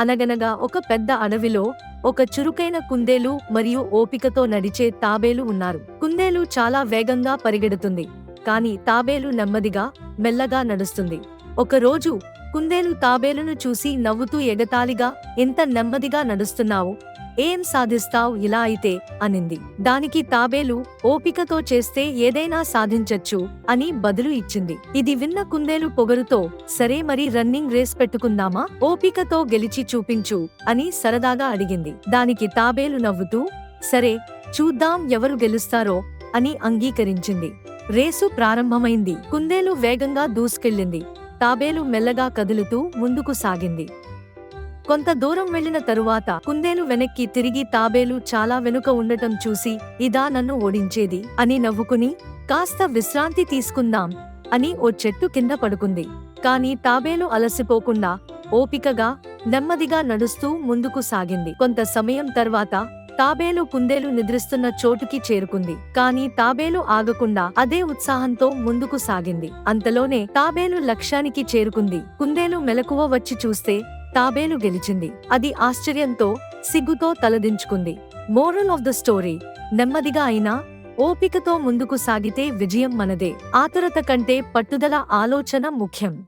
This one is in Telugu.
అనగనగా ఒక పెద్ద అడవిలో ఒక చురుకైన కుందేలు మరియు ఓపికతో నడిచే తాబేలు ఉన్నారు. కుందేలు చాలా వేగంగా పరిగెడుతుంది కానీ తాబేలు నెమ్మదిగా మెల్లగా నడుస్తుంది. ఒకరోజు కుందేలు తాబేలును చూసి నవ్వుతూ ఎగతాళిగా ఎంత నెమ్మదిగా నడుస్తున్నావు ఏం సాధిస్తావ్ ఇలా అయితే? అనింది. దానికి తాబేలు ఓపికతో చేస్తే ఏదైనా సాధించొచ్చు అని బదులు ఇచ్చింది. ఇది విన్న కుందేలు పొగరుతో సరే మరి రన్నింగ్ రేస్ పెట్టుకుందామా? ఓపికతో గెలిచి చూపించు అని సరదాగా అడిగింది. దానికి తాబేలు నవ్వుతూ సరే చూద్దాం ఎవరు గెలుస్తారో అని అంగీకరించింది. రేసు ప్రారంభమైంది. కుందేలు వేగంగా దూసుకెళ్ళింది. తాబేలు మెల్లగా కదులుతూ ముందుకు సాగింది. కొంత దూరం వెళ్ళిన తరువాత కుందేలు వెనక్కి తిరిగి తాబేలు చాలా వెనుక ఉండటం చూసి ఇదా నన్ను ఓడించేది అని నవ్వుకుని కాస్త విశ్రాంతి తీసుకుందాం అని ఓ చెట్టు కింద పడుకుంది. కాని తాబేలు అలసిపోకుండా ఓపికగా నెమ్మదిగా నడుస్తూ ముందుకు సాగింది. కొంత సమయం తర్వాత తాబేలు కుందేలు నిద్రిస్తున్న చోటుకి చేరుకుంది. కాని తాబేలు ఆగకుండా అదే ఉత్సాహంతో ముందుకు సాగింది. అంతలోనే తాబేలు లక్ష్యానికి చేరుకుంది. కుందేలు మెలకువ వచ్చి చూస్తే తాబేలు గెలిచింది. అది ఆశ్చర్యంతో సిగ్గుతో తలదించుకుంది. మోరల్ ఆఫ్ ద స్టోరీ నెమ్మదిగా అయినా ఓపికతో ముందుకు సాగితే విజయం మనదే. ఆతురత కంటే పట్టుదల ఆలోచన ముఖ్యం.